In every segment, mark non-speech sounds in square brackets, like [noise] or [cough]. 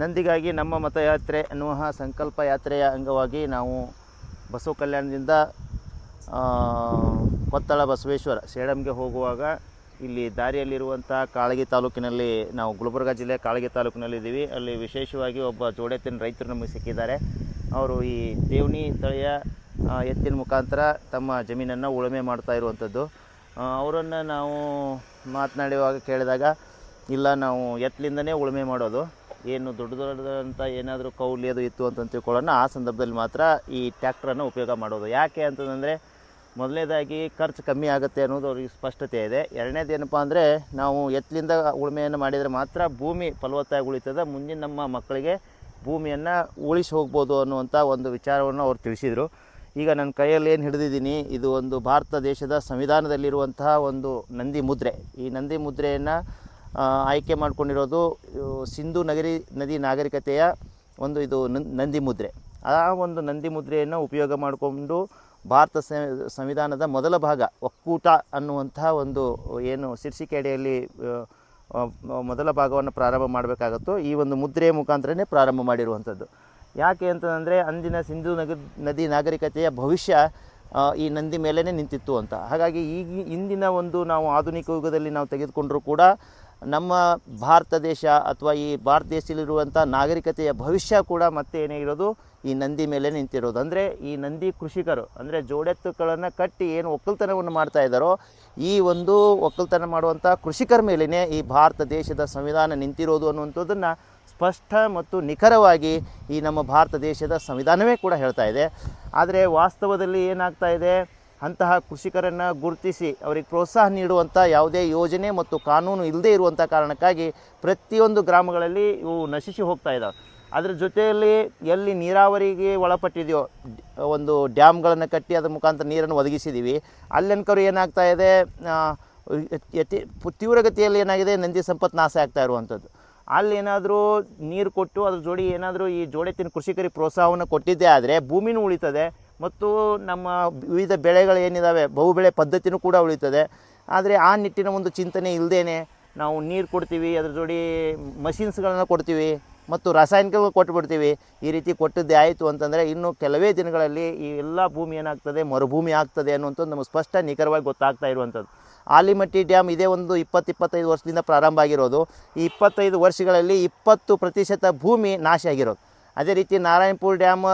ನಂದಿಗಾಗಿ ನಮ್ಮ ಮತಯಾತ್ರೆ ಅನ್ನುವ ಸಂಕಲ್ಪ ಯಾತ್ರೆಯ ಅಂಗವಾಗಿ ನಾವು ಬಸವ ಕಲ್ಯಾಣದಿಂದ ಕೊತ್ತಳ ಬಸವೇಶ್ವರ ಸೇಡಮ್ಗೆ ಹೋಗುವಾಗ ಇಲ್ಲಿ ದಾರಿಯಲ್ಲಿರುವಂಥ ಕಾಳಗಿ ತಾಲೂಕಿನಲ್ಲಿ ನಾವು ಗುಲ್ಬರ್ಗ ಜಿಲ್ಲೆ ಕಾಳಗಿ ತಾಲೂಕಿನಲ್ಲಿದ್ದೀವಿ. ಅಲ್ಲಿ ವಿಶೇಷವಾಗಿ ಒಬ್ಬ ಜೋಡೆತ್ತಿನ ರೈತರು ನಮಗೆ ಸಿಕ್ಕಿದ್ದಾರೆ. ಅವರು ಈ ದೇವನಿ ತಳಿಯ ಎತ್ತಿನ ಮುಖಾಂತರ ತಮ್ಮ ಜಮೀನನ್ನು ಉಳುಮೆ ಮಾಡ್ತಾ ಇರುವಂಥದ್ದು. ಅವರನ್ನು ನಾವು ಮಾತನಾಡುವಾಗ ಕೇಳಿದಾಗ, ಇಲ್ಲ, ನಾವು ಎತ್ತಲಿಂದನೇ ಉಳುಮೆ ಮಾಡೋದು. ಏನು ದೊಡ್ಡ ದೊಡ್ಡದಂಥ ಏನಾದರೂ ಕೌಲಿ ಅದು ಇತ್ತು ಅಂತ ತಿಳ್ಕೊಳ್ಳೋಣ. ಆ ಸಂದರ್ಭದಲ್ಲಿ ಮಾತ್ರ ಈ ಟ್ಯಾಕ್ಟ್ರನ್ನು ಉಪಯೋಗ ಮಾಡೋದು. ಯಾಕೆ ಅಂತಂದರೆ ಮೊದಲನೇದಾಗಿ ಖರ್ಚು ಕಮ್ಮಿ ಆಗುತ್ತೆ ಅನ್ನೋದು ಅವ್ರಿಗೆ ಸ್ಪಷ್ಟತೆ ಇದೆ. ಎರಡನೇದು ಏನಪ್ಪ ಅಂದರೆ ನಾವು ಎತ್ತಲಿಂದ ಉಳುಮೆಯನ್ನು ಮಾಡಿದರೆ ಮಾತ್ರ ಭೂಮಿ ಫಲವತ್ತಾಗಿ ಉಳಿತದೆ. ಮುಂದಿನ ನಮ್ಮ ಮಕ್ಕಳಿಗೆ ಭೂಮಿಯನ್ನು ಉಳಿಸಿ ಹೋಗ್ಬೋದು ಅನ್ನುವಂಥ ಒಂದು ವಿಚಾರವನ್ನು ಅವ್ರು ತಿಳಿಸಿದರು. ಈಗ ನನ್ನ ಕೈಯಲ್ಲಿ ಏನು ಹಿಡಿದಿದ್ದೀನಿ? ಇದು ಒಂದು ಭಾರತ ದೇಶದ ಸಂವಿಧಾನದಲ್ಲಿರುವಂತಹ ಒಂದು ನಂದಿ ಮುದ್ರೆ. ಈ ನಂದಿ ಮುದ್ರೆಯನ್ನು ಆಯ್ಕೆ ಮಾಡಿಕೊಂಡಿರೋದು ಸಿಂಧು ನಗರಿ ನದಿ ನಾಗರಿಕತೆಯ ಒಂದು ಇದು ನಂದಿ ಮುದ್ರೆ. ಆ ಒಂದು ನಂದಿ ಮುದ್ರೆಯನ್ನು ಉಪಯೋಗ ಮಾಡಿಕೊಂಡು ಭಾರತ ಸಂವಿಧಾನದ ಮೊದಲ ಭಾಗ ಒಕ್ಕೂಟ ಅನ್ನುವಂತಹ ಒಂದು ಏನು ಶೀರ್ಷಿಕೆ ಅಡಿಯಲ್ಲಿ ಆ, ಆ, ಮೊದಲ ಭಾಗವನ್ನು ಪ್ರಾರಂಭ ಮಾಡಬೇಕಾಗುತ್ತೋ. ಈ ಒಂದು ಮುದ್ರೆಯ ಮುಖಾಂತರನೇ ಪ್ರಾರಂಭ ಮಾಡಿರುವಂಥದ್ದು. ಯಾಕೆ ಅಂತಂದರೆ ಅಂದಿನ ಸಿಂಧು ನಗರ ನದಿ ನಾಗರಿಕತೆಯ ಭವಿಷ್ಯ ಈ ನಂದಿ ಮೇಲೇ ನಿಂತಿತ್ತು ಅಂತ. ಹಾಗಾಗಿ ಈಗ ಇಂದಿನ ಒಂದು ನಾವು ಆಧುನಿಕ ಯುಗದಲ್ಲಿ ನಾವು ತೆಗೆದುಕೊಂಡರೂ ಕೂಡ ನಮ್ಮ ಭಾರತ ದೇಶ ಅಥವಾ ಈ ಭಾರತ ದೇಶದಲ್ಲಿರುವಂಥ ನಾಗರಿಕತೆಯ ಭವಿಷ್ಯ ಕೂಡ ಮತ್ತೆ ಏನೇ ಇರೋದು ಈ ನಂದಿ ಮೇಲೆ ನಿಂತಿರೋದು. ಅಂದರೆ ಈ ನಂದಿ ಕೃಷಿಕರು, ಅಂದರೆ ಜೋಡೆತ್ತುಗಳನ್ನು ಕಟ್ಟಿ ಏನು ಒಕ್ಕಲ್ತನವನ್ನು ಮಾಡ್ತಾ ಇದ್ದಾರೋ, ಈ ಒಂದು ಒಕ್ಕಲ್ತನ ಮಾಡುವಂಥ ಕೃಷಿಕರ ಮೇಲೇ ಈ ಭಾರತ ದೇಶದ ಸಂವಿಧಾನ ನಿಂತಿರೋದು ಅನ್ನುವಂಥದ್ದನ್ನು ಸ್ಪಷ್ಟ ಮತ್ತು ನಿಖರವಾಗಿ ಈ ನಮ್ಮ ಭಾರತ ದೇಶದ ಸಂವಿಧಾನವೇ ಕೂಡ ಹೇಳ್ತಾ ಇದೆ. ಆದರೆ ವಾಸ್ತವದಲ್ಲಿ ಏನಾಗ್ತಾ ಇದೆ? ಅಂತಹ ಕೃಷಿಕರನ್ನು ಗುರುತಿಸಿ ಅವರಿಗೆ ಪ್ರೋತ್ಸಾಹ ನೀಡುವಂಥ ಯಾವುದೇ ಯೋಜನೆ ಮತ್ತು ಕಾನೂನು ಇಲ್ಲದೇ ಇರುವಂಥ ಕಾರಣಕ್ಕಾಗಿ ಪ್ರತಿಯೊಂದು ಗ್ರಾಮಗಳಲ್ಲಿ ಇವು ನಶಿಸಿ ಹೋಗ್ತಾ ಇದ್ದಾವೆ ಅದರ ಜೊತೆಯಲ್ಲಿ ಎಲ್ಲಿ ನೀರಾವರಿಗೆ ಒಳಪಟ್ಟಿದೆಯೋ, ಒಂದು ಡ್ಯಾಮ್ಗಳನ್ನು ಕಟ್ಟಿ ಅದರ ಮುಖಾಂತರ ನೀರನ್ನು ಒದಗಿಸಿದ್ದೀವಿ ಅಲ್ಲೆನ್ಕರು ಏನಾಗ್ತಾ ಇದೆ ಯತಿ, ತೀವ್ರಗತಿಯಲ್ಲಿ ಏನಾಗಿದೆ, ನಂದಿ ಸಂಪತ್ತು ನಾಶ ಆಗ್ತಾ ಇರುವಂಥದ್ದು. ಅಲ್ಲಿ ಏನಾದರೂ ನೀರು ಕೊಟ್ಟು ಅದ್ರ ಜೋಡಿ ಏನಾದರೂ ಈ ಜೋಡೆತ್ತಿನ ಕೃಷಿಕರಿಗೆ ಪ್ರೋತ್ಸಾಹವನ್ನು ಕೊಟ್ಟಿದ್ದೇ ಆದರೆ ಭೂಮಿನೂ ಉಳಿತದೆ. ಮತ್ತು ನಮ್ಮ ವಿವಿಧ ಬೆಳೆಗಳು ಏನಿದ್ದಾವೆ ಬಹುಬೆಳೆ ಪದ್ಧತಿನೂ ಕೂಡ ಉಳಿತದೆ ಆದರೆ ಆ ನಿಟ್ಟಿನ ಒಂದು ಚಿಂತನೆ ಇಲ್ಲದೇ ನಾವು ನೀರು ಕೊಡ್ತೀವಿ, ಅದ್ರ ಜೋಡಿ ಮಷಿನ್ಸ್ಗಳನ್ನು ಕೊಡ್ತೀವಿ ಮತ್ತು ರಾಸಾಯನಿಕಗಳು ಕೊಟ್ಟುಬಿಡ್ತೀವಿ ಈ ರೀತಿ ಕೊಟ್ಟದ್ದೇ ಆಯಿತು ಅಂತಂದರೆ ಇನ್ನು ಕೆಲವೇ ದಿನಗಳಲ್ಲಿ ಈ ಎಲ್ಲ ಭೂಮಿ ಏನಾಗ್ತದೆ, ಮರುಭೂಮಿ ಆಗ್ತದೆ ಅನ್ನುವಂಥದ್ದು ನಮಗೆ ಸ್ಪಷ್ಟ ನಿಖರವಾಗಿ ಗೊತ್ತಾಗ್ತಾ ಇರುವಂಥದ್ದು. ಆಲಿಮಟ್ಟಿ ಡ್ಯಾಮ್ ಇದೇ ಒಂದು ಇಪ್ಪತ್ತು ಇಪ್ಪತ್ತೈದು ವರ್ಷದಿಂದ ಪ್ರಾರಂಭ ಆಗಿರೋದು. ಈ ಇಪ್ಪತ್ತೈದು ವರ್ಷಗಳಲ್ಲಿ ಇಪ್ಪತ್ತು ಪ್ರತಿಶತ ಭೂಮಿ ನಾಶ ಆಗಿರೋದು. ಅದೇ ರೀತಿ ನಾರಾಯಣಪುರ ಡ್ಯಾಮ್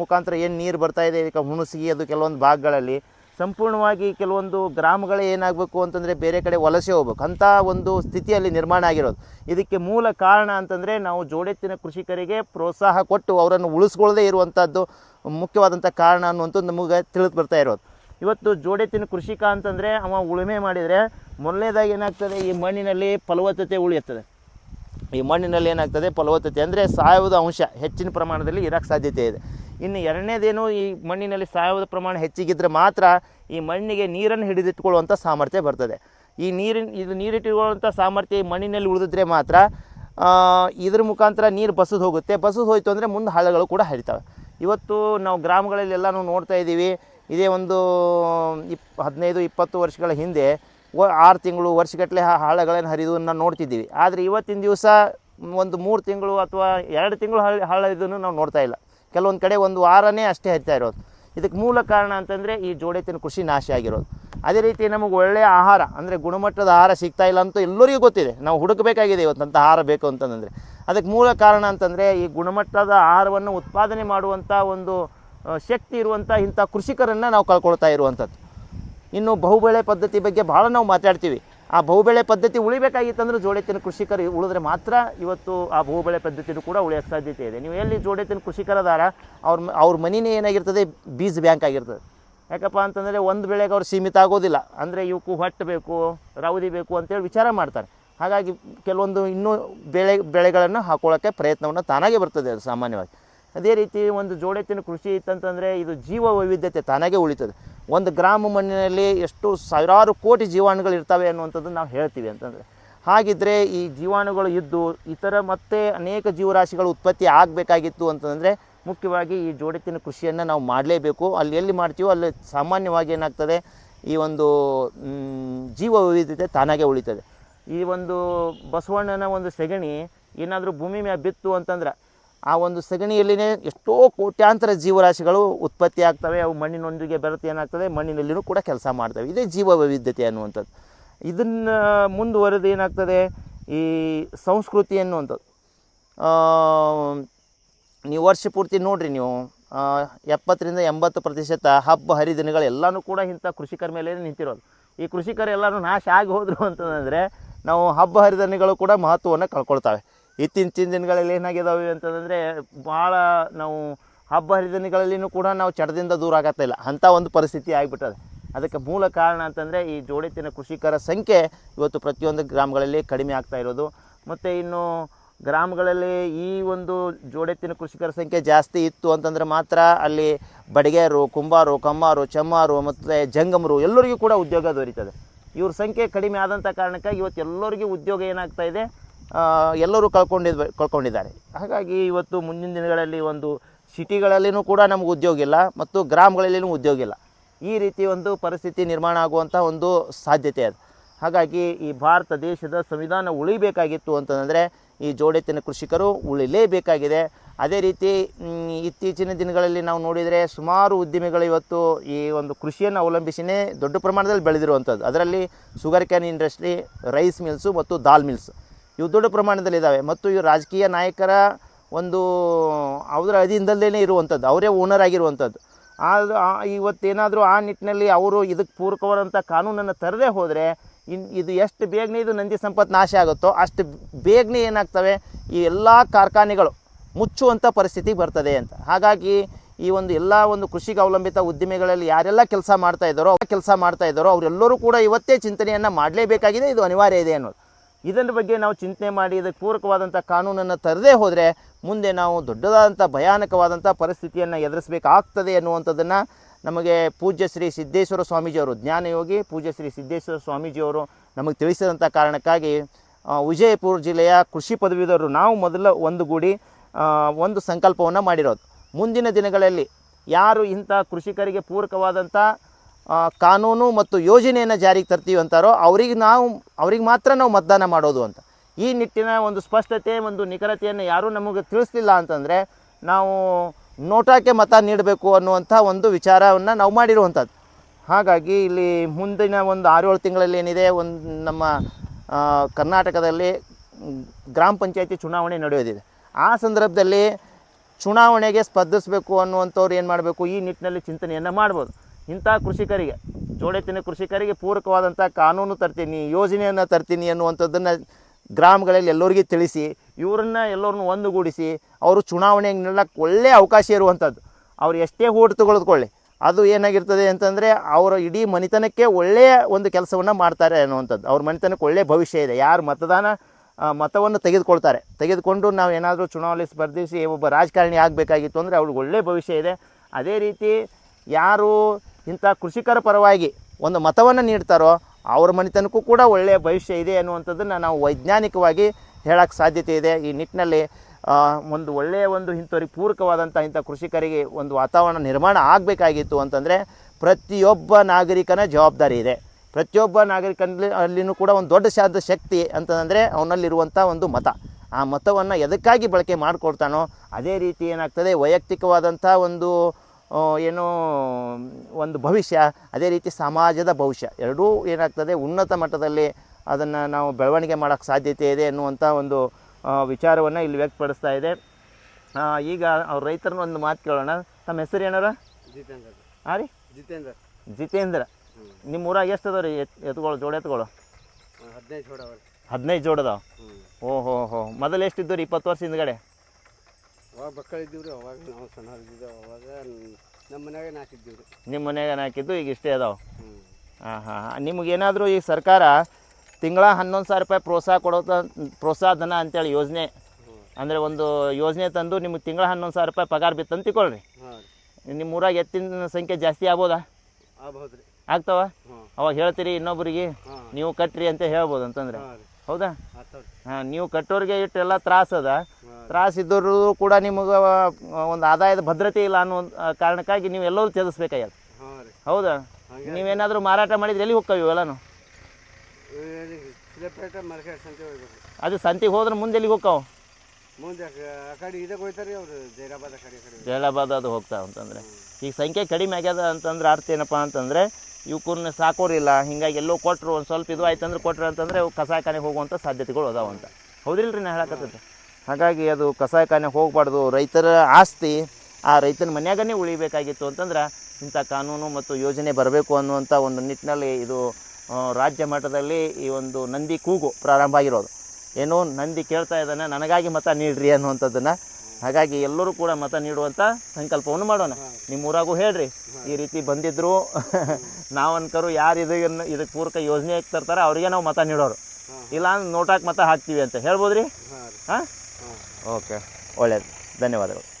ಮುಖಾಂತರ ಏನು ನೀರು ಬರ್ತಾ ಇದೆ ಇದಕ್ಕೆ ಹುಣಸಗಿ ಅದು ಕೆಲವೊಂದು ಭಾಗಗಳಲ್ಲಿ, ಸಂಪೂರ್ಣವಾಗಿ ಕೆಲವೊಂದು ಗ್ರಾಮಗಳೇ ಏನಾಗಬೇಕು ಅಂತಂದರೆ ಬೇರೆ ಕಡೆ ವಲಸೆ ಹೋಗ್ಬೇಕು. ಅಂಥ ಒಂದು ಸ್ಥಿತಿಯಲ್ಲಿ ನಿರ್ಮಾಣ ಆಗಿರೋದು. ಇದಕ್ಕೆ ಮೂಲ ಕಾರಣ ಅಂತಂದರೆ ನಾವು ಜೋಡೆತ್ತಿನ ಕೃಷಿಕರಿಗೆ ಪ್ರೋತ್ಸಾಹ ಕೊಟ್ಟು ಅವರನ್ನು ಉಳಿಸ್ಕೊಳ್ಳದೇ ಇರುವಂಥದ್ದು ಮುಖ್ಯವಾದಂಥ ಕಾರಣ ಅನ್ನುವಂಥದ್ದು ನಮಗೆ ತಿಳಿದು ಬರ್ತಾ ಇರೋದು. ಇವತ್ತು ಜೋಡೆತ್ತಿನ ಕೃಷಿಕ ಅಂತಂದರೆ ಅವ ಉಳುಮೆ ಮಾಡಿದರೆ ಮೊದಲನೇದಾಗಿ ಏನಾಗ್ತದೆ, ಈ ಮಣ್ಣಿನಲ್ಲಿ ಫಲವತ್ತತೆ ಉಳಿಯುತ್ತದೆ. ಈ ಮಣ್ಣಿನಲ್ಲಿ ಏನಾಗ್ತದೆ? ಫಲವತ್ತತೆ ಅಂದರೆ ಸಾವಯವ ಅಂಶ ಹೆಚ್ಚಿನ ಪ್ರಮಾಣದಲ್ಲಿ ಇರೋಕ್ಕೆ ಸಾಧ್ಯತೆ ಇದೆ. ಇನ್ನು ಎರಡನೇದೇನು ಈ ಮಣ್ಣಿನಲ್ಲಿ ಸಾವಯವ ಪ್ರಮಾಣ ಹೆಚ್ಚಿಗಿದ್ರೆ ಮಾತ್ರ ಈ ಮಣ್ಣಿಗೆ ನೀರನ್ನು ಹಿಡಿದಿಟ್ಕೊಳ್ಳುವಂಥ ಸಾಮರ್ಥ್ಯ ಬರ್ತದೆ. ಈ ನೀರಿನ, ಇದು ನೀರಿಟ್ಟುಕೊಳ್ಳುವಂಥ ಸಾಮರ್ಥ್ಯ ಈ ಮಣ್ಣಿನಲ್ಲಿ ಉಳಿದಿದ್ರೆ ಮಾತ್ರ ಇದ್ರ ಮುಖಾಂತರ ನೀರು ಬಸದು ಹೋಗುತ್ತೆ. ಬಸದು ಹೋಯಿತು ಅಂದರೆ ಮುಂದೆ ಹಳ್ಳಗಳು ಕೂಡ ಹರಿತವೆ. ಇವತ್ತು ನಾವು ಗ್ರಾಮಗಳಲ್ಲಿ ನಾವು ನೋಡ್ತಾ ಇದ್ದೀವಿ. ಇದೇ ಒಂದು, ಇಪ್, ಹದಿನೈದು, ಇಪ್ಪತ್ತು ವರ್ಷಗಳ ಹಿಂದೆ ಆರು ತಿಂಗಳು ವರ್ಷಗಟ್ಟಲೆ ಹಳ್ಳಗಳನ್ನು ಹರಿಯೋದನ್ನು ನೋಡ್ತಿದ್ದೀವಿ. ಆದರೆ ಇವತ್ತಿನ ದಿವಸ ಒಂದು ಮೂರು ತಿಂಗಳು ಅಥವಾ ಎರಡು ತಿಂಗಳು ಹಳ್ಳ ಹಳ್ಳ ಇದನ್ನು ನಾವು ನೋಡ್ತಾ ಇಲ್ಲ. ಕೆಲವೊಂದು ಕಡೆ ಒಂದು ವಾರನೇ ಅಷ್ಟೇ ಹರಿತಾ ಇರೋದು. ಇದಕ್ಕೆ ಮೂಲ ಕಾರಣ ಅಂತಂದರೆ ಈ ಜೋಡೆತ್ತಿನ ಕೃಷಿ ನಾಶ ಆಗಿರೋದು. ಅದೇ ರೀತಿ ನಮಗೆ ಒಳ್ಳೆಯ ಆಹಾರ ಅಂದರೆ ಗುಣಮಟ್ಟದ ಆಹಾರ ಸಿಗ್ತಾ ಇಲ್ಲ ಅಂತ ಎಲ್ಲರಿಗೂ ಗೊತ್ತಿದೆ. ನಾವು ಹುಡುಕಬೇಕಾಗಿದೆ ಇವತ್ತಂಥ ಆಹಾರ ಬೇಕು ಅಂತಂದರೆ. ಅದಕ್ಕೆ ಮೂಲ ಕಾರಣ ಅಂತಂದರೆ ಈ ಗುಣಮಟ್ಟದ ಆಹಾರವನ್ನು ಉತ್ಪಾದನೆ ಮಾಡುವಂಥ ಒಂದು ಶಕ್ತಿ ಇರುವಂಥ ಇಂಥ ಕೃಷಿಕರನ್ನು ನಾವು ಕಳ್ಕೊಳ್ತಾ ಇರುವಂಥದ್ದು. ಇನ್ನು ಬಹುಬೆಳೆ ಪದ್ಧತಿ ಬಗ್ಗೆ ಭಾಳ ನಾವು ಮಾತಾಡ್ತೀವಿ. ಆ ಬಹುಬೆಳೆ ಪದ್ಧತಿ ಉಳಿಬೇಕಾಗಿತ್ತಂದ್ರೆ ಜೋಡೆತ್ತಿನ ಕೃಷಿಕರು ಉಳಿದ್ರೆ ಮಾತ್ರ ಇವತ್ತು ಆ ಬಹುಬೆಳೆ ಪದ್ಧತಿನೂ ಕೂಡ ಉಳಿಯೋಕ್ಕೆ ಸಾಧ್ಯತೆ ಇದೆ. ನೀವು ಎಲ್ಲಿ ಜೋಡೆತ್ತಿನ ಕೃಷಿಕರದಾರ ಅವ್ರ ಅವ್ರ ಮನಿನೇ ಏನಾಗಿರ್ತದೆ? ಬೀಜ ಬ್ಯಾಂಕ್ ಆಗಿರ್ತದೆ. ಯಾಕಪ್ಪ ಅಂತಂದರೆ ಒಂದು ಬೆಳೆಗೆ ಅವ್ರು ಸೀಮಿತ ಆಗೋದಿಲ್ಲ. ಅಂದರೆ ಇವಕ್ಕೂ ಹೊಟ್ಟು ಬೇಕು, ರೌದಿ ಬೇಕು ಅಂತೇಳಿ ವಿಚಾರ ಮಾಡ್ತಾರೆ. ಹಾಗಾಗಿ ಕೆಲವೊಂದು ಇನ್ನೂ ಬೆಳೆ, ಬೆಳೆಗಳನ್ನು ಹಾಕೊಳ್ಳೋಕ್ಕೆ ಪ್ರಯತ್ನವನ್ನು ತಾನಾಗೇ ಬರ್ತದೆ ಅದು ಸಾಮಾನ್ಯವಾಗಿ. ಅದೇ ರೀತಿ ಒಂದು ಜೋಡೆತ್ತಿನ ಕೃಷಿ ಇತ್ತಂತಂದರೆ ಇದು ಜೀವ ವೈವಿಧ್ಯತೆ ತಾನಾಗೇ ಉಳಿತದೆ. ಒಂದು ಗ್ರಾಮ ಮಣ್ಣಿನಲ್ಲಿ ಎಷ್ಟು ಸಾವಿರಾರು ಕೋಟಿ ಜೀವಾಣುಗಳು ಇರ್ತವೆ ಅನ್ನುವಂಥದ್ದು ನಾವು ಹೇಳ್ತೀವಿ ಅಂತಂದರೆ. ಹಾಗಿದ್ದರೆ ಈ ಜೀವಾಣುಗಳು ಇದ್ದು ಇತರ ಮತ್ತೆ ಅನೇಕ ಜೀವರಾಶಿಗಳು ಉತ್ಪತ್ತಿ ಆಗಬೇಕಾಗಿತ್ತು ಅಂತಂದರೆ ಮುಖ್ಯವಾಗಿ ಈ ಜೋಡೆತ್ತಿನ ಕೃಷಿಯನ್ನು ನಾವು ಮಾಡಲೇಬೇಕು. ಅಲ್ಲಿ ಎಲ್ಲಿ ಮಾಡ್ತೀವೋ ಅಲ್ಲಿ ಸಾಮಾನ್ಯವಾಗಿ ಏನಾಗ್ತದೆ, ಈ ಒಂದು ಜೀವ ವೈವಿಧ್ಯತೆ ತಾನಾಗೆ ಉಳಿತದೆ. ಈ ಒಂದು ಬಸವಣ್ಣನ ಒಂದು ಸೆಗಣಿ ಏನಾದರೂ ಭೂಮಿ ಮ್ಯಾಗ ಬಿತ್ತು ಅಂತಂದ್ರೆ ಆ ಒಂದು ಸಗಣಿಯಲ್ಲಿನೇ ಎಷ್ಟೋ ಕೋಟ್ಯಾಂತರ ಜೀವರಾಶಿಗಳು ಉತ್ಪತ್ತಿ ಆಗ್ತವೆ, ಅವು ಮಣ್ಣಿನೊಂದಿಗೆ ಬೆರೆತು ಏನಾಗ್ತದೆ ಮಣ್ಣಿನಲ್ಲಿಯೂ ಕೂಡ ಕೆಲಸ ಮಾಡ್ತವೆ. ಇದೇ ಜೀವ ವೈವಿಧ್ಯತೆ ಅನ್ನುವಂಥದ್ದು. ಇದನ್ನು ಮುಂದುವರೆದು ಏನಾಗ್ತದೆ, ಈ ಸಂಸ್ಕೃತಿ ಅನ್ನುವಂಥದ್ದು. ನೀವು ವರ್ಷ ಪೂರ್ತಿ ನೋಡಿರಿ ನೀವು ಎಪ್ಪತ್ತರಿಂದ ಎಂಬತ್ತು ಪ್ರತಿಶತ ಹಬ್ಬ ಹರಿದಿನಗಳೆಲ್ಲನೂ ಕೂಡ ಇಂಥ ಕೃಷಿಕರ ಮೇಲೆ ನಿಂತಿರೋದು. ಈ ಕೃಷಿಕರೆಲ್ಲರೂ ನಾಶ ಆಗಿ ಹೋದರು ಅಂತಂದರೆ, ನಾವು ಹಬ್ಬ ಹರಿದಿನಗಳು ಕೂಡ ಮಹತ್ವವನ್ನು ಕಳ್ಕೊಳ್ತಾವೆ. ಇತ್ತೀಚಿನ ದಿನಗಳಲ್ಲಿ ಏನಾಗಿದ್ದಾವೆ ಅಂತಂದರೆ ಭಾಳ ನಾವು ಹಬ್ಬ ಹರಿದಿನಗಳಲ್ಲಿನೂ ಕೂಡ ನಾವು ಚಡದಿಂದ ದೂರ ಆಗತ್ತಿಲ್ಲ ಅಂಥ ಒಂದು ಪರಿಸ್ಥಿತಿ ಆಗಿಬಿಟ್ಟದೆ. ಅದಕ್ಕೆ ಮೂಲ ಕಾರಣ ಅಂತಂದರೆ ಈ ಜೋಡೆತ್ತಿನ ಕೃಷಿಕರ ಸಂಖ್ಯೆ ಇವತ್ತು ಪ್ರತಿಯೊಂದು ಗ್ರಾಮಗಳಲ್ಲಿ ಕಡಿಮೆ ಆಗ್ತಾ ಇರೋದು. ಮತ್ತು ಇನ್ನು ಗ್ರಾಮಗಳಲ್ಲಿ ಈ ಒಂದು ಜೋಡೆತ್ತಿನ ಕೃಷಿಕರ ಸಂಖ್ಯೆ ಜಾಸ್ತಿ ಇತ್ತು ಅಂತಂದ್ರೆ ಮಾತ್ರ ಅಲ್ಲಿ ಬಡಿಗೆರು, ಕುಂಬಾರು, ಕಮ್ಮಾರು, ಚಮ್ಮಾರು ಮತ್ತು ಜಂಗಮರು ಎಲ್ಲರಿಗೂ ಕೂಡ ಉದ್ಯೋಗ ದೊರೀತದೆ. ಇವ್ರ ಸಂಖ್ಯೆ ಕಡಿಮೆ ಆದಂಥ ಕಾರಣಕ್ಕಾಗಿ ಇವತ್ತು ಎಲ್ಲರಿಗೂ ಉದ್ಯೋಗ ಏನಾಗ್ತಾ ಇದೆ? ಎಲ್ಲರೂ ಕಳ್ಕೊಂಡಿದ್ ಕಳ್ಕೊಂಡಿದ್ದಾರೆ. ಹಾಗಾಗಿ ಇವತ್ತು ಮುಂದಿನ ದಿನಗಳಲ್ಲಿ ಒಂದು ಸಿಟಿಗಳಲ್ಲಿಯೂ ಕೂಡ ನಮಗೆ ಉದ್ಯೋಗ ಇಲ್ಲ ಮತ್ತು ಗ್ರಾಮಗಳಲ್ಲಿಯೂ ಉದ್ಯೋಗ ಇಲ್ಲ. ಈ ರೀತಿ ಒಂದು ಪರಿಸ್ಥಿತಿ ನಿರ್ಮಾಣ ಆಗುವಂಥ ಒಂದು ಸಾಧ್ಯತೆ ಅದು. ಹಾಗಾಗಿ ಈ ಭಾರತ ದೇಶದ ಸಂವಿಧಾನ ಉಳಿಬೇಕಾಗಿತ್ತು ಅಂತಂದರೆ ಈ ಜೋಡೆತ್ತಿನ ಕೃಷಿಕರು ಉಳಿಲೇಬೇಕಾಗಿದೆ. ಅದೇ ರೀತಿ ಇತ್ತೀಚಿನ ದಿನಗಳಲ್ಲಿ ನಾವು ನೋಡಿದರೆ ಸುಮಾರು ಉದ್ಯಮಿಗಳು ಇವತ್ತು ಈ ಒಂದು ಕೃಷಿಯನ್ನು ಅವಲಂಬಿಸಿನೇ ದೊಡ್ಡ ಪ್ರಮಾಣದಲ್ಲಿ ಬೆಳೆದಿರುವಂಥದ್ದು. ಅದರಲ್ಲಿ sugar cane industry, rice mills ಮತ್ತು ದಾಲ್ ಮಿಲ್ಸ್. ಇವು ದೊಡ್ಡ ಪ್ರಮಾಣದಲ್ಲಿ ಇದ್ದಾವೆ ಮತ್ತು ಇವು ರಾಜಕೀಯ ನಾಯಕರ ಒಂದು, ಅವರ ಅಧೀನದಲ್ಲೇ ಇರುವಂಥದ್ದು. ಅವರೇ ಓನರ್ ಆಗಿರುವಂಥದ್ದು. ಆ- ಇವತ್ತೇನಾದರೂ ಆ ನಿಟ್ಟಿನಲ್ಲಿ ಅವರು ಇದಕ್ಕೆ ಪೂರಕವಾದಂಥ ಕಾನೂನನ್ನು ತರದೇ ಹೋದರೆ ಇನ್, ಇದು ಎಷ್ಟು ಬೇಗನೆ ಇದು ನಂದಿ ಸಂಪತ್ತು ನಾಶ ಆಗುತ್ತೋ ಅಷ್ಟು ಬೇಗನೆ ಏನಾಗ್ತವೆ? ಈ ಎಲ್ಲ ಕಾರ್ಖಾನೆಗಳು ಮುಚ್ಚುವಂಥ ಪರಿಸ್ಥಿತಿ ಬರ್ತದೆ ಅಂತ. ಹಾಗಾಗಿ ಈ ಒಂದು ಎಲ್ಲ ಒಂದು ಕೃಷಿಗೆ ಅವಲಂಬಿತ ಉದ್ದಿಮೆಗಳಲ್ಲಿ ಯಾರೆಲ್ಲ ಕೆಲಸ ಮಾಡ್ತಾ ಇದ್ದಾರೋ ಕೆಲಸ ಮಾಡ್ತಾ ಇದ್ದಾರೋ, ಅವರೆಲ್ಲರೂ ಕೂಡ ಇವತ್ತೇ ಚಿಂತನೆಯನ್ನು ಮಾಡಲೇಬೇಕಾಗಿದೆ. ಇದು ಅನಿವಾರ್ಯ ಇದೆ ಅನ್ನೋದು. ಇದರ ಬಗ್ಗೆ ನಾವು ಚಿಂತನೆ ಮಾಡಿ, ಇದಕ್ಕೆ ಪೂರಕವಾದಂಥ ಕಾನೂನನ್ನು ತರದೇ ಹೋದರೆ ಮುಂದೆ ನಾವು ದೊಡ್ಡದಾದಂಥ ಭಯಾನಕವಾದಂಥ ಪರಿಸ್ಥಿತಿಯನ್ನು ಎದುರಿಸಬೇಕಾಗ್ತದೆ ಅನ್ನುವಂಥದ್ದನ್ನು ನಮಗೆ ಪೂಜ್ಯ ಶ್ರೀ ಸಿದ್ದೇಶ್ವರ ಸ್ವಾಮೀಜಿಯವರು, ಜ್ಞಾನಯೋಗಿ ಪೂಜ್ಯ ಶ್ರೀ ಸಿದ್ದೇಶ್ವರ ಸ್ವಾಮೀಜಿಯವರು ನಮಗೆ ತಿಳಿಸಿದಂಥ ಕಾರಣಕ್ಕಾಗಿ ವಿಜಯಪುರ ಜಿಲ್ಲೆಯ ಕೃಷಿ ಪದವೀಧರರು ನಾವು ಮೊದಲ ಒಂದುಗೂಡಿ ಒಂದು ಸಂಕಲ್ಪವನ್ನು ಮಾಡಿರೋದು. ಮುಂದಿನ ದಿನಗಳಲ್ಲಿ ಯಾರು ಇಂಥ ಕೃಷಿಕರಿಗೆ ಪೂರಕವಾದಂಥ ಕಾನೂನು ಮತ್ತು ಯೋಜನೆಯನ್ನು ಜಾರಿಗೆ ತರ್ತೀವಿ ಅಂತಾರೋ, ಅವ್ರಿಗೆ ನಾವು, ಅವ್ರಿಗೆ ಮಾತ್ರ ನಾವು ಮತದಾನ ಮಾಡೋದು ಅಂತ. ಈ ನಿಟ್ಟಿನ ಒಂದು ಸ್ಪಷ್ಟತೆ, ಒಂದು ನಿಖರತೆಯನ್ನು ಯಾರೂ ನಮಗೆ ತಿಳಿಸ್ಲಿಲ್ಲ ಅಂತಂದರೆ, ನಾವು ನೋಟಾಕ್ಕೆ ಮತ ನೀಡಬೇಕು ಅನ್ನುವಂಥ ಒಂದು ವಿಚಾರವನ್ನು ನಾವು ಮಾಡಿರುವಂಥದ್ದು. ಹಾಗಾಗಿ ಇಲ್ಲಿ ಮುಂದಿನ ಒಂದು ಆರು ಏಳು ತಿಂಗಳಲ್ಲಿ ಏನಿದೆ, ಒಂದು ನಮ್ಮ ಕರ್ನಾಟಕದಲ್ಲಿ ಗ್ರಾಮ ಪಂಚಾಯತಿ ಚುನಾವಣೆ ನಡೆಯೋದಿದೆ. ಆ ಸಂದರ್ಭದಲ್ಲಿ ಚುನಾವಣೆಗೆ ಸ್ಪರ್ಧಿಸಬೇಕು ಅನ್ನುವಂಥವ್ರು ಏನು ಮಾಡಬೇಕು? ಈ ನಿಟ್ಟಿನಲ್ಲಿ ಚಿಂತನೆಯನ್ನು ಮಾಡ್ಬೋದು. ಇಂಥ ಕೃಷಿಕರಿಗೆ, ಜೋಡೆತ್ತಿನ ಕೃಷಿಕರಿಗೆ ಪೂರಕವಾದಂಥ ಕಾನೂನು ತರ್ತೀನಿ, ಯೋಜನೆಯನ್ನು ತರ್ತೀನಿ ಅನ್ನುವಂಥದ್ದನ್ನು ಗ್ರಾಮಗಳಲ್ಲಿ ಎಲ್ಲರಿಗೂ ತಿಳಿಸಿ, ಇವರನ್ನ ಎಲ್ಲರನ್ನು ಒಂದುಗೂಡಿಸಿ, ಅವರು ಚುನಾವಣೆಗೆ ನಿಲ್ಲಕ್ಕೆ ಒಳ್ಳೆಯ ಅವಕಾಶ ಇರುವಂಥದ್ದು. ಅವ್ರು ಎಷ್ಟೇ ಓಟ್ ತೊಗೊಳ್ದುಕೊಳ್ಳಿ, ಅದು ಏನಾಗಿರ್ತದೆ ಅಂತಂದರೆ ಅವರ ಇಡೀ ಮನೆತನಕ್ಕೆ ಒಳ್ಳೆಯ ಒಂದು ಕೆಲಸವನ್ನು ಮಾಡ್ತಾರೆ ಅನ್ನುವಂಥದ್ದು. ಅವ್ರ ಮನೆತನಕ್ಕೆ ಒಳ್ಳೆಯ ಭವಿಷ್ಯ ಇದೆ. ಯಾರು ಮತದಾನ ಮತವನ್ನು ತೆಗೆದುಕೊಳ್ತಾರೆ. ತೆಗೆದುಕೊಂಡು ನಾವು ಏನಾದರೂ ಚುನಾವಣೆ ಸ್ಪರ್ಧಿಸಿ ಒಬ್ಬ ರಾಜಕಾರಣಿ ಆಗಬೇಕಾಗಿತ್ತು ಅಂದರೆ ಅವ್ರಿಗೆ ಒಳ್ಳೆಯ ಭವಿಷ್ಯ ಇದೆ. ಅದೇ ರೀತಿ ಯಾರು ಇಂಥ ಕೃಷಿಕರ ಪರವಾಗಿ ಒಂದು ಮತವನ್ನು ನೀಡ್ತಾರೋ ಅವ್ರ ಮನೆತನಕ್ಕೂ ಕೂಡ ಒಳ್ಳೆಯ ಭವಿಷ್ಯ ಇದೆ ಅನ್ನುವಂಥದ್ದನ್ನು ನಾವು ವೈಜ್ಞಾನಿಕವಾಗಿ ಹೇಳೋಕ್ಕೆ ಸಾಧ್ಯತೆ ಇದೆ. ಈ ನಿಟ್ಟಿನಲ್ಲಿ ಒಂದು ಒಳ್ಳೆಯ ಒಂದು ಇಂಥವ್ರಿಗೆ ಪೂರಕವಾದಂಥ ಇಂಥ ಕೃಷಿಕರಿಗೆ ಒಂದು ವಾತಾವರಣ ನಿರ್ಮಾಣ ಆಗಬೇಕಾಗಿತ್ತು ಅಂತಂದರೆ ಪ್ರತಿಯೊಬ್ಬ ನಾಗರಿಕನ ಜವಾಬ್ದಾರಿ ಇದೆ. ಪ್ರತಿಯೊಬ್ಬ ನಾಗರಿಕನಲ್ಲಿ ಅಲ್ಲಿನೂ ಕೂಡ ಒಂದು ದೊಡ್ಡ ಶಾದ ಶಕ್ತಿ ಅಂತಂದರೆ ಅವನಲ್ಲಿರುವಂಥ ಒಂದು ಮತ. ಆ ಮತವನ್ನು ಎದಕ್ಕಾಗಿ ಬಳಕೆ ಮಾಡಿಕೊಡ್ತಾನೋ ಅದೇ ರೀತಿ ಏನಾಗ್ತದೆ, ವೈಯಕ್ತಿಕವಾದಂಥ ಒಂದು ಏನು ಒಂದು ಭವಿಷ್ಯ ಅದೇ ರೀತಿ ಸಮಾಜದ ಭವಿಷ್ಯ ಎರಡೂ ಏನಾಗ್ತದೆ ಉನ್ನತ ಮಟ್ಟದಲ್ಲಿ ಅದನ್ನು ನಾವು ಬೆಳವಣಿಗೆ ಮಾಡೋಕ್ಕೆ ಸಾಧ್ಯತೆ ಇದೆ ಎನ್ನುವಂಥ ಒಂದು ವಿಚಾರವನ್ನು ಇಲ್ಲಿ ವ್ಯಕ್ತಪಡಿಸ್ತಾ ಇದೆ. ಈಗ ಅವ್ರ ರೈತರನ್ನ ಒಂದು ಮಾತು ಕೇಳೋಣ. ತಮ್ಮ ಹೆಸರು ಏನಾರ? ಜಿತೇಂದ್ರ. ಹಾಂ ರೀ? ಜಿತೇಂದ್ರ. ಜಿತೇಂದ್ರ. ನಿಮ್ಮ ಊರಾಗ ಎಷ್ಟು ಅದಾವ ರೀ? ಎತ್ ಜೋಡ ಜೋಡಿ ಎತ್ಗಳು ಹದಿನೈದು ಜೋಡ ಹದಿನೈದು ಜೋಡದಾವ ಹ್ಞೂ ಓಹೋ ಹೋ ಮೊದಲು ಎಷ್ಟಿದ್ದು ರೀ? ಇಪ್ಪತ್ತು ವರ್ಷ ಹಿಂದ್ಗಡೆ? ಅವಾಗ ಮಕ್ಕಳು ಇದ್ದೀವಿ ರೀ ಅವಾಗ ನಾವು ಸಣ್ಣ ಇದ್ದಿದ್ದೇವೆ ಅವಾಗ ನಮ್ಮ ಮನ್ಯಾಗ ನಾಕಿದ್ದೀವಿ ರೀ ನಿಮ್ಮ ಮನ್ಯಾಗ ಹಾಕಿದ್ದು ಈಗ ಇಷ್ಟೇ ಅದಾವೆ? ಹ್ಞೂ ಹಾಂ ಹಾಂ ನಿಮಗೇನಾದರೂ ಈ ಸರ್ಕಾರ ತಿಂಗಳ ಹನ್ನೊಂದು ಸಾವಿರ ರೂಪಾಯಿ ಪ್ರೋತ್ಸಾಹ ಕೊಡೋ ಪ್ರೋತ್ಸಾಹ ಧನ ಅಂತೇಳಿ ಯೋಜನೆ ಅಂದರೆ ಒಂದು ಯೋಜನೆ ತಂದು ನಿಮಗೆ ತಿಂಗಳ ಹನ್ನೊಂದು ಸಾವಿರ ರೂಪಾಯಿ ಪಗಾರ ಬಿತ್ತಂತ ತಿಳ್ಕೊಳ್ರಿ. ಹಾಂ ರೀ. ನಿಮ್ಮ ಊರಾಗ ಎತ್ತಿನ ಸಂಖ್ಯೆ ಜಾಸ್ತಿ ಆಗ್ಬೋದಾ? ಆಗ್ಬೋದು ರೀ ಆಗ್ತಾವ ಅವಾಗ ಹೇಳ್ತೀರಿ ಇನ್ನೊಬ್ಬರಿಗೆ ಹಾಂ. ನೀವು ಕಟ್ರಿ ಅಂತ ಹೇಳ್ಬೋದು ಅಂತಂದ್ರೆ. ಹಾಂ ರೀ. ಹೌದಾ? ಹಾಂ ನೀವು ಕಟ್ಟೋರಿಗೆ ಇಟ್ಟೆಲ್ಲ ತ್ರಾಸ ಅದ. ಹಾಂ. ತ್ರಾಸ ಇದ್ದವರು ಕೂಡ ನಿಮಗೆ ಒಂದು ಆದಾಯದ ಭದ್ರತೆ ಇಲ್ಲ ಅನ್ನೋ ಕಾರಣಕ್ಕಾಗಿ ನೀವು ಎಲ್ಲರೂ ತೆಗೆಸ್ಬೇಕಾಗ್ಯದ ಹೌದಾ? ನೀವೇನಾದರೂ ಮಾರಾಟ ಮಾಡಿದ್ರೆ ಎಲ್ಲಿ ಹೋಗ್ತಾವೆ ಇವೆಲ್ಲನು ಅದು ಸಂತಿಗೆ ಹೋದ್ರೆ ಮುಂದೆ ಎಲ್ಲಿಗೆ ಹೋಗ್ತಾವ ಜೈಲಾಬಾದ್ ಅದು ಹೋಗ್ತಾವ ಅಂತಂದರೆ. ಈಗ ಸಂಖ್ಯೆ ಕಡಿಮೆ ಆಗ್ಯದ ಅಂತಂದ್ರೆ ಅರ್ಥ ಏನಪ್ಪ ಅಂತಂದರೆ ಇವಕ್ಕೂರ್ನ ಸಾಕೋರಿಲ್ಲ, ಹಿಂಗಾಗಿ ಎಲ್ಲೋ ಕೊಟ್ಟರು ಒಂದು ಸ್ವಲ್ಪ ಇದು ಆಯ್ತು ಅಂದ್ರೆ ಕೊಟ್ರು ಅಂತಂದರೆ ಅವು ಕಸಾಯಖಾನೆಗೆ ಹೋಗುವಂಥ ಸಾಧ್ಯತೆಗಳು ಅದಾವ ಅಂತ. ಹೌದಿಲ್ರಿ ನಾ ಹೇಳಕತ್ತೈತೆ ಹಾಗಾಗಿ ಅದು ಕಸಾಯಖಾನೆಗೆ ಹೋಗಬಾರ್ದು, ರೈತರ ಆಸ್ತಿ ಆ ರೈತನ ಮನ್ಯಾಗನೇ ಉಳಿಬೇಕಾಗಿತ್ತು ಅಂತಂದ್ರೆ ಇಂಥ ಕಾನೂನು ಮತ್ತು ಯೋಜನೆ ಬರಬೇಕು ಅನ್ನುವಂಥ ಒಂದು ನಿಟ್ಟಿನಲ್ಲಿ ಇದು ರಾಜ್ಯ ಮಟ್ಟದಲ್ಲಿ ಈ ಒಂದು ನಂದಿ ಕೂಗು ಪ್ರಾರಂಭ ಆಗಿರೋದು. ಏನೋ ನಂದಿ ಕೇಳ್ತಾ ಇದ್ದಾನೆ, ನನಗಾಗಿ ಮತ ನೀಡ್ರಿ ಅನ್ನುವಂಥದ್ದನ್ನು ಹಾಗಾಗಿ ಎಲ್ಲರೂ ಕೂಡ ಮತ ನೀಡುವಂಥ ಸಂಕಲ್ಪವನ್ನು ಮಾಡೋಣ. ನಿಮ್ಮ ಊರಾಗೂ ಹೇಳ್ರಿ. ಈ ರೀತಿ ಬಂದಿದ್ರು [laughs] ನಾವನ್ಕರು ಯಾರು ಇದನ್ನು ಇದಕ್ಕೆ ಪೂರಕ ಯೋಜನೆ ತರ್ತಾರೆ ಅವರಿಗೆ ನಾವು ಮತ ನೀಡೋರು. ಇಲ್ಲ ಅಂದ್ರೆ ನೋಟಾಕ್ ಮತ ಹಾಕ್ತೀವಿ ಅಂತ ಹೇಳ್ಬೋದ್ರಿ? ಹಾಂ ರೀ. ಹಾಂ? ಹಾಂ. ಓಕೆ. ಒಳ್ಳೆಯದು ಧನ್ಯವಾದಗಳು.